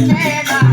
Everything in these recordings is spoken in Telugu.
Amen.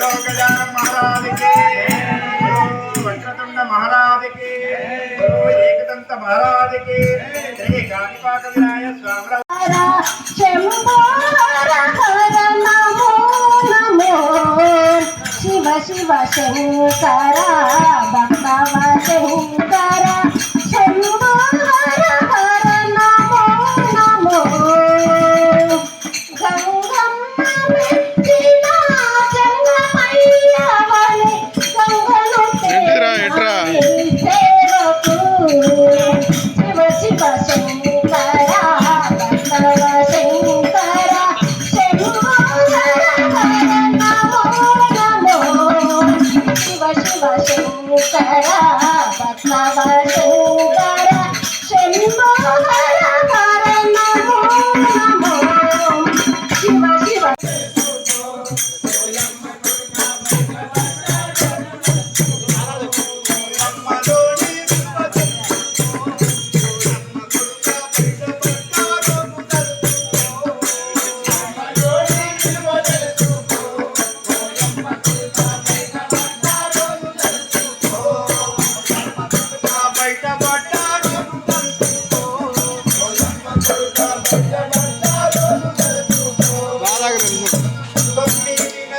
గజాన మహారాజుకి వక్రతుండ మహారాజుకి ఏకదంత మహారాజుకి శ్రీ కాణిపాక శివ శివ శంకర భక్తవ శంకర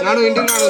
నాడు ఇంటికి నాడు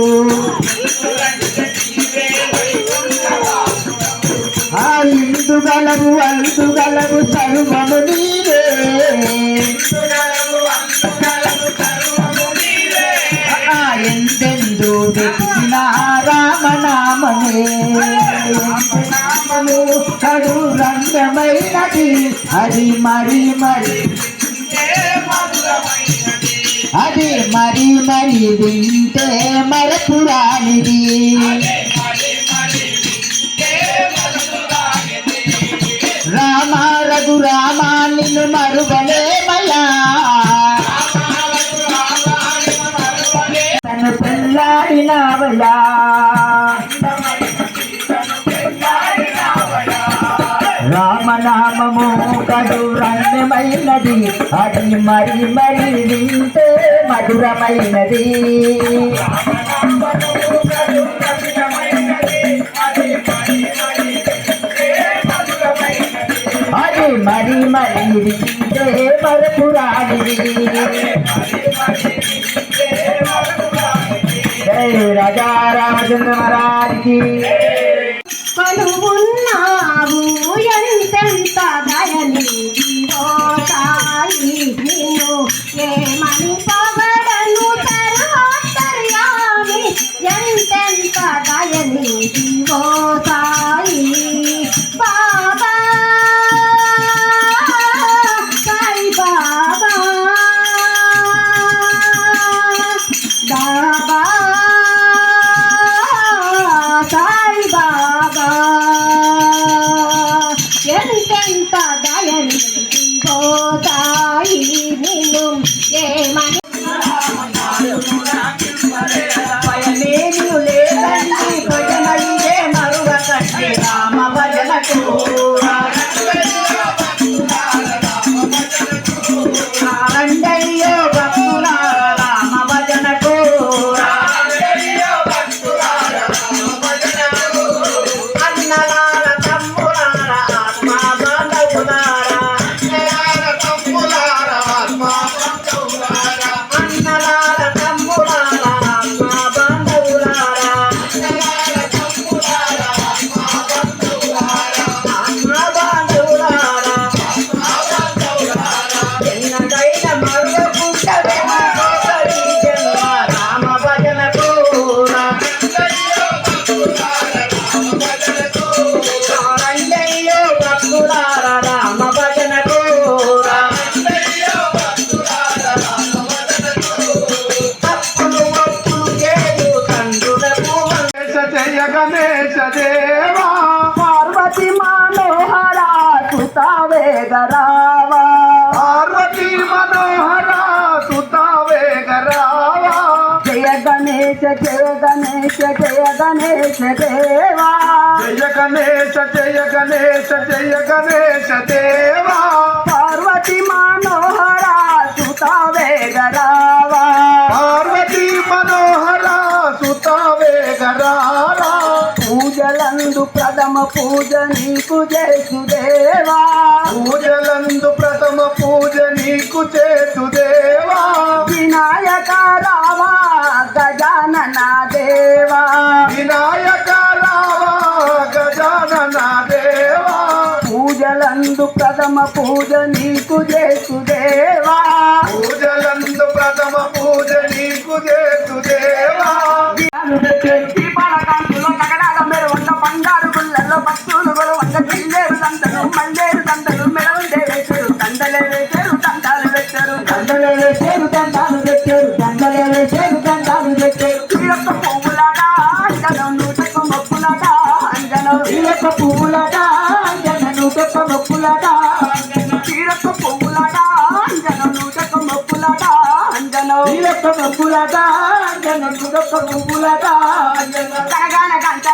ఇందు అంతుగలము అందు గలవు సర్వము నీవే ఎందెందు వెతికిన రామనామమే. కడు రంగమైనది అది మరి మరి. అది మరి మరి వింటే మరపురానిది. కడు రంగమైనది అది మరి మరి వింటే మధురమైనది అది మరి మరి వింటే మరపురానిది జై రాజా రామచంద్ర మహారాజ్కి 大家没有。Oh, గణేశ దేవా పార్వతి మనోహరా సుతావే గరావా పార్వతి మనోహరా సుతావే గరావా జయ గణేశ జయ గణేశ జయ గణేశ దేవా. జయ గణేశ జయ గణేశ జయ గణేశ దేవా. పార్వతి మనోహరా సుతావే గరావా ప్రథమ పూజ నీకు చేసుదేవా పూజలందు ప్రథమ పూజ నీకు చేతు దేవా వినాయక రావా గజానన దేవా వినాయక రావా గజానన దేవా పూజలందు ప్రథమ పూజ నీకు చేసుదేవా పూజలందు ప్రథమ పూజ నీకు చేతు చిల్లేరు దండలు మెడవుండే వేశారు దండలే వేశారు దండాలు వేశారు దండలే వేసేరు దండాలు పెట్టారు దండలే వేసేరు దండాలు పెట్టారు తీరొక్క పువ్వులాగా అంజనం నూటకు మొక్కులాగా అంజనం. ఈలక పువ్వులట అంజన నూటొక్క మొక్కులట తీరొక్క పువ్వులాగా అంజనం నూటకు మొక్కులాగా అంజనం. ఈలక మొక్కులట అంజన నూటొక్క పువ్వులట అంజన. కనగాన గంటలాగా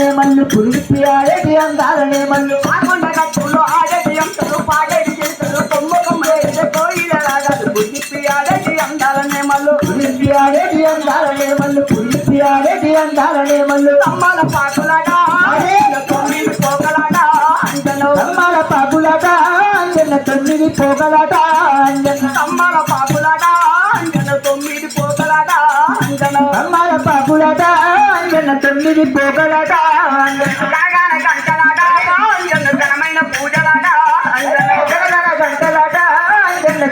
అందాలనే మల్లు పులిపిరాడేటి అందాలనే మల్లు. ఆ కొండ గట్టులు ఆడేటి అంకులు పాడేటి చేతులు కొమ్మ కొమ్మన ఎరసోయిల రాగాలు కురిసిపోయాలి అందాలనే మళ్ళు పులిపిరాడేటి అందాలనే మల్లు. పులిపిరాడేటి అందాలనే మల్లు. అమ్మల పాకులాగా తొమ్మిది పోకలాగా అంజనం కమ్మల పాపులట అంజన తొమ్మిది పోగలట అంజన అంజన తొమ్మిది పోగలట అంజన రాగాన గంటలాగా ఘనమైన పూజలాగా అంజనం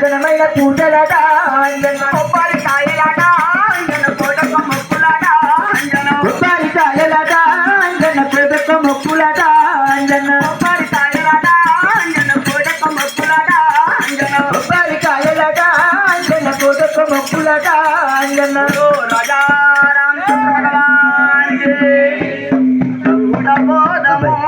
ఘనమైన పూజలట. ನಮೋ ನಮೋ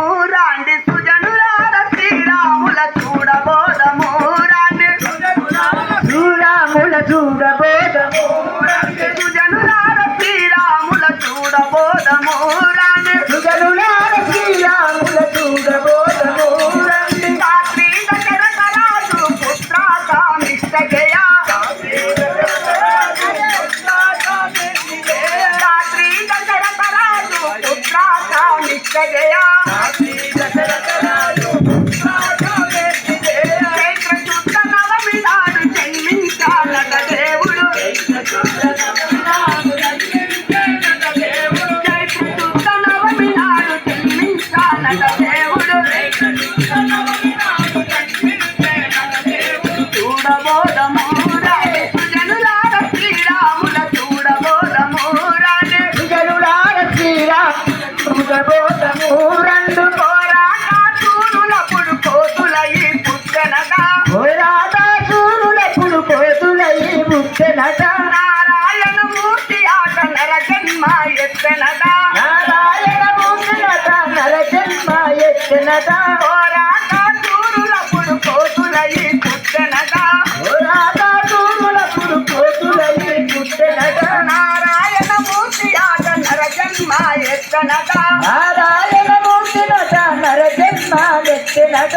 కామిష్టజయ చైత్ర నారాయణ మూర్తి ఆట నర జన్మ ఎత్తనగా. నారాయణ మూర్తినట నరజన్మ ఎత్తెనట